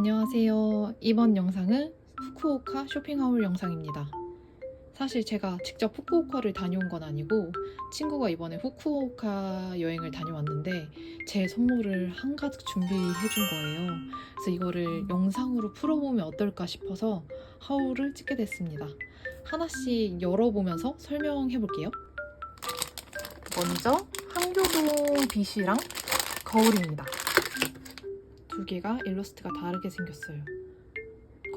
안녕하세요. 이번 영상은 후쿠오카 쇼핑하울 영상입니다. 사실 제가 직접 후쿠오카를 다녀온 건 아니고 친구가 이번에 후쿠오카 여행을 다녀왔는데 제 선물을 한가득 준비해 준 거예요. 그래서 이거를 영상으로 풀어보면 어떨까 싶어서 하울을 찍게 됐습니다. 하나씩 열어보면서 설명해 볼게요. 먼저 한교동 빛이랑 거울입니다. 두 개가 일러스트가 다르게 생겼어요.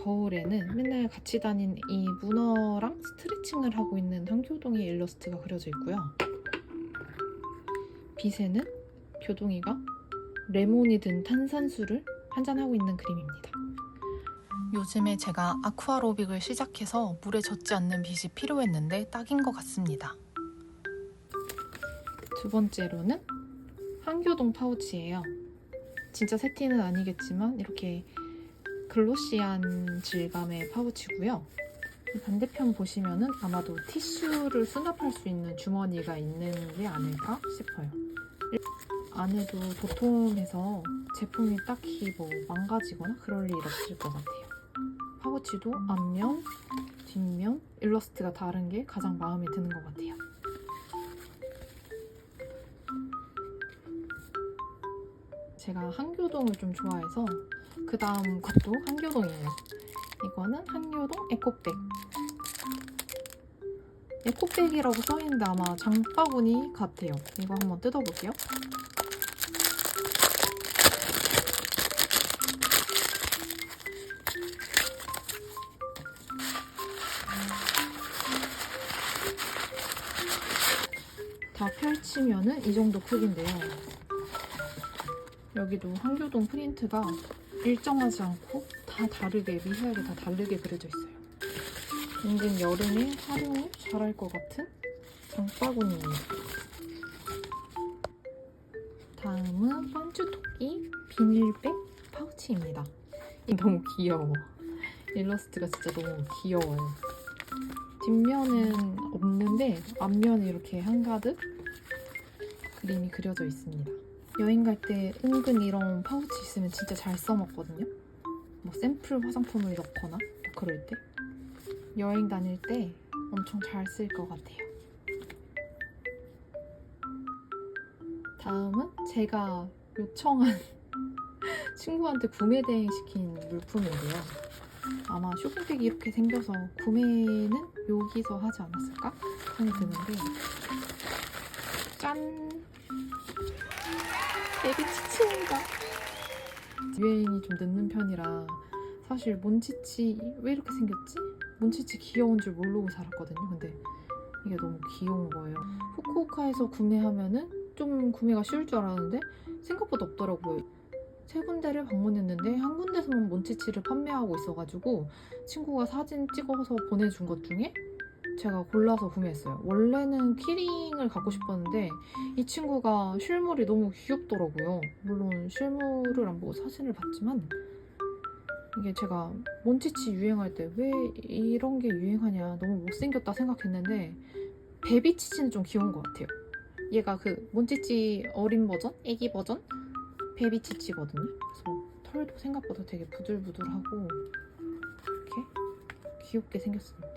거울에는 맨날 같이 다닌 이 문어랑 스트레칭을 하고 있는 한교동의 일러스트가 그려져 있고요. 빛에는 교동이가 레몬이 든 탄산수를 한잔하고 있는 그림입니다. 요즘에 제가 아쿠아로빅을 시작해서 물에 젖지 않는 빛이 필요했는데 딱인 것 같습니다. 두 번째로는 한교동 파우치예요. 진짜 세티는 아니겠지만 이렇게 글로시한 질감의 파우치고요. 이 반대편 보시면은 아마도 티슈를 수납할 수 있는 주머니가 있는 게 아닐까 싶어요. 안에도 도톰해서 제품이 딱히 뭐 망가지거나 그럴 일 없을 것 같아요. 파우치도 앞면, 뒷면 일러스트가 다른 게 가장 마음에 드는 것 같아요. 제가 한교동을 좀 좋아해서 그 다음 것도 한교동이에요. 이거는 한교동 에코백. 에코백이라고 써있는데 아마 장바구니 같아요. 이거 한번 뜯어볼게요. 다 펼치면은 이 정도 크기인데요. 여기도 한교동 프린트가 일정하지 않고 다 다르게 미세하게 다 다르게 그려져 있어요. 은근 여름에 활용을 잘할 것 같은 장바구니입니다. 다음은 반쭈토끼 비닐백 파우치입니다. 이 너무 귀여워. 일러스트가 진짜 너무 귀여워요. 뒷면은 없는데 앞면에 이렇게 한가득 그림이 그려져 있습니다. 여행 갈 때 은근 이런 파우치 있으면 진짜 잘 써먹거든요. 뭐 샘플 화장품을 넣거나 뭐 그럴 때 여행 다닐 때 엄청 잘 쓸 것 같아요. 다음은 제가 요청한 친구한테 구매 대행 시킨 물품인데요. 아마 쇼핑백이 이렇게 생겨서 구매는 여기서 하지 않았을까 생각이 드는데 짠! 베비 치치입니다. 유행이 좀 늦는 편이라 사실 몬치치 왜 이렇게 생겼지? 몬치치 귀여운 줄 모르고 살았거든요. 근데 이게 너무 귀여운 거예요. 후쿠오카에서 구매하면은 좀 구매가 쉬울 줄 알았는데 생각보다 없더라고요. 세 군데를 방문했는데 한 군데서만 몬치치를 판매하고 있어가지고 친구가 사진 찍어서 보내준 것 중에 제가 골라서 구매했어요. 원래는 키링을 갖고 싶었는데 이 친구가 실물이 너무 귀엽더라고요. 물론 실물을 안 보고 사진을 봤지만 이게 제가 몬치치 유행할 때 왜 이런 게 유행하냐 너무 못생겼다 생각했는데 베비치치는 좀 귀여운 것 같아요. 얘가 그 몬치치 어린 버전, 애기 버전 베비치치거든요. 그래서 털도 생각보다 되게 부들부들하고 이렇게 귀엽게 생겼습니다.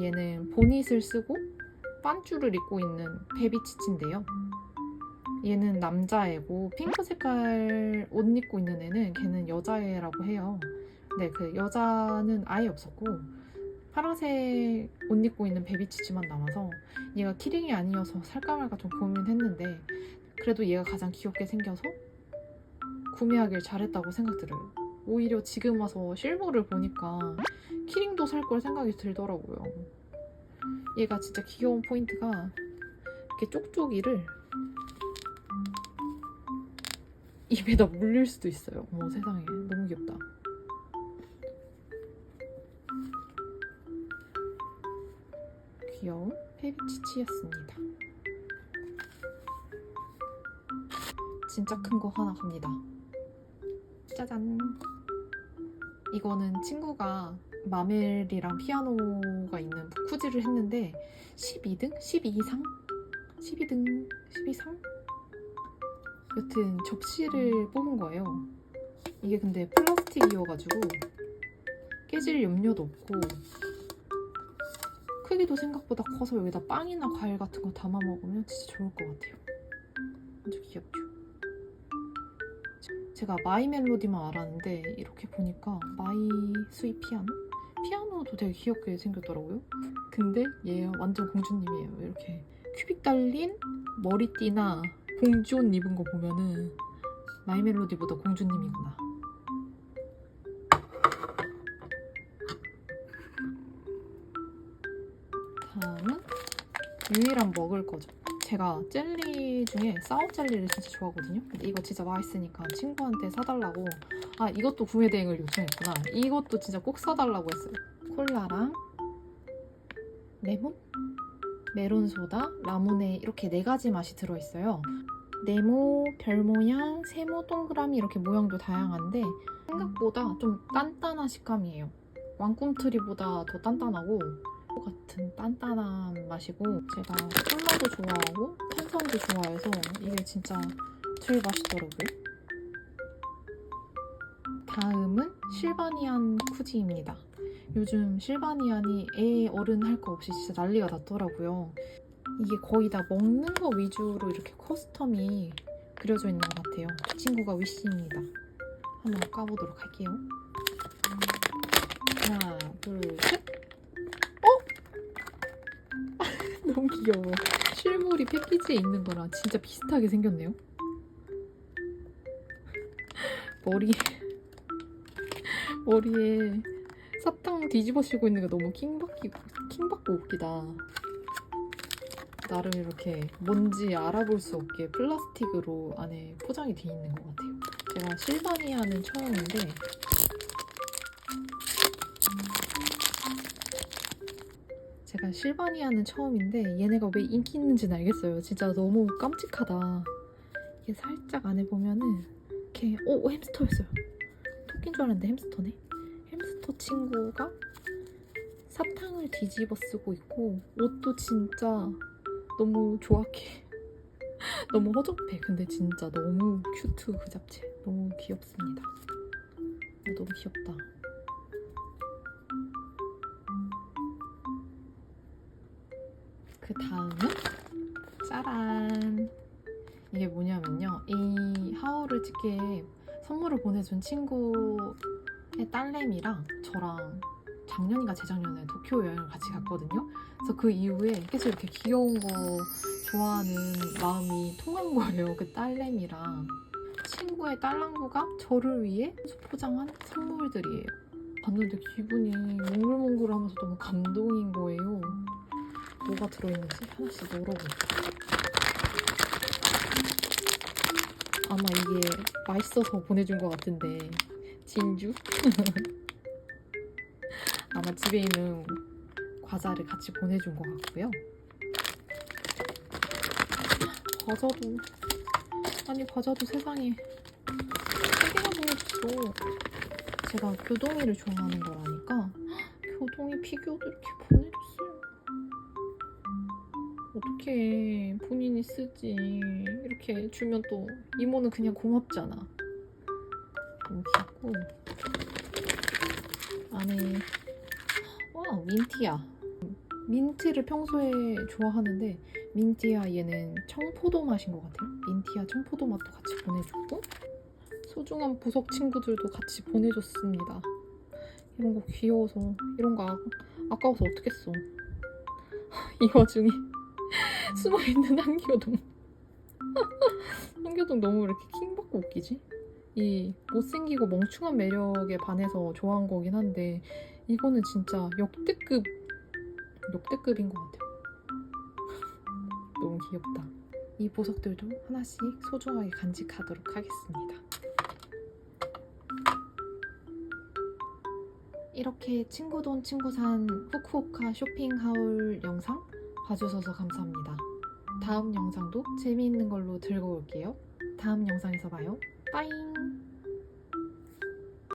얘는 보닛을 쓰고 반줄을 입고 있는 베비치치인데요. 얘는 남자애고 핑크 색깔 옷 입고 있는 애는 걔는 여자애라고 해요. 근데 그 여자는 아예 없었고 파란색 옷 입고 있는 베비치치만 남아서 얘가 키링이 아니어서 살까 말까 좀 고민했는데 그래도 얘가 가장 귀엽게 생겨서 구매하길 잘했다고 생각 들어요. 오히려 지금 와서 실물을 보니까 키링도 살 걸 생각이 들더라고요. 얘가 진짜 귀여운 포인트가 이렇게 쪽쪽이를 입에다 물릴 수도 있어요. 어머 세상에 너무 귀엽다. 귀여운 페비치치였습니다. 진짜 큰 거 하나 갑니다. 짜잔. 이거는 친구가 마멜이랑 피아노가 있는 푸지를 했는데 12등? 12상? 12등? 12상? 여튼 접시를 뽑은 거예요. 이게 근데 플라스틱이어가지고 깨질 염려도 없고 크기도 생각보다 커서 여기다 빵이나 과일 같은 거 담아 먹으면 진짜 좋을 것 같아요. 아주 귀엽죠? 제가 마이 멜로디만 알았는데 이렇게 보니까 마이 스윗 피아노? 피아노도 되게 귀엽게 생겼더라고요. 근데 얘 완전 공주님이에요. 이렇게 큐빅 달린 머리띠나 공주 옷 입은 거 보면은 마이 멜로디보다 공주님이구나. 다음은 유일한 먹을 거죠. 제가 젤리 중에 사워 젤리를 진짜 좋아하거든요. 근데 이거 진짜 맛있으니까 친구한테 사달라고. 아 이것도 구매 대행을 요청했구나. 이것도 진짜 꼭 사달라고 했어요. 콜라랑 레몬, 메론 소다, 라무네 이렇게 네 가지 맛이 들어있어요. 네모, 별 모양, 세모, 동그라미 이렇게 모양도 다양한데 생각보다 좀 단단한 식감이에요. 왕꿈트리보다 더 단단하고 같은 단단한 맛이고 제가 콜라도 좋아하고 탄산도 좋아해서 이게 진짜 제일 맛있더라고요. 다음은 실바니안 쿠지입니다. 요즘 실바니안이 애 어른 할 거 없이 진짜 난리가 났더라고요. 이게 거의 다 먹는 거 위주로 이렇게 커스텀이 그려져 있는 것 같아요. 이 친구가 위시입니다. 한번 까보도록 할게요. 하나, 둘, 셋. 귀여워. 실물이 패키지에 있는 거랑 진짜 비슷하게 생겼네요. 머리 머리에 사탕 뒤집어 씌고 있는 게 너무 킹받기고 킹받고 웃기다. 나름 이렇게 뭔지 알아볼 수 없게 플라스틱으로 안에 포장이 돼 있는 것 같아요. 제가 실바니아는 처음인데 제가 실바니아는 처음인데 얘네가 왜 인기 있는지는 알겠어요. 진짜 너무 깜찍하다. 이게 살짝 안에 보면은 이렇게 오 햄스터였어요. 토끼인 줄 알았는데 햄스터네. 햄스터 친구가 사탕을 뒤집어 쓰고 있고 옷도 진짜 너무 조악해. 너무 허접해. 근데 진짜 너무 큐트 그 잡채. 너무 귀엽습니다. 너무 귀엽다. 그 다음은? 짜란. 이게 뭐냐면요. 이 하울을 찍게 선물을 보내준 친구의 딸내미랑 저랑 작년인가 재작년에 도쿄 여행을 같이 갔거든요. 그래서 그 이후에 계속 이렇게 귀여운 거 좋아하는 마음이 통한 거예요. 그 딸내미랑. 친구의 딸랑구가 저를 위해 포장한 선물들이에요. 봤는데 기분이 몽글몽글하면서 너무 감동인 거예요 뭐가 들어있는지 하나씩 열어볼게요. 아마 이게 맛있어서 보내준 것 같은데 진주? 아마 집에 있는 과자를 같이 보내준 것 같고요. 과자도 아니 과자도 세상에 세 개나 보내줬어. 제가 교동이를 좋아하는 거라니까 교동이 피규어도 이렇게 보내줬어요. 어떻게 본인이 쓰지. 이렇게 주면 또 이모는 그냥 고맙잖아. 너무 귀엽고. 안에 와 민티야. 민트를 평소에 좋아하는데 민티야 얘는 청포도 맛인 것 같아요. 민티야 청포도 맛도 같이 보내줬고 소중한 보석 친구들도 같이 보내줬습니다. 이런 거 귀여워서 이런 거 아, 아까워서 어떡했어. 이 와중에 숨어있는 한교동. 한교동 너무 이렇게 킹받고 웃기지? 이 못생기고 멍충한 매력에 반해서 좋아한 거긴 한데 이거는 진짜 역대급 역대급인 것 같아요. 너무 귀엽다. 이 보석들도 하나씩 소중하게 간직하도록 하겠습니다. 이렇게 친구 돈 친구 산 후쿠오카 쇼핑 하울 영상 봐주셔서 감사합니다. 다음 영상도 재미있는 걸로 들고 올게요. 다음 영상에서 봐요. 빠잉!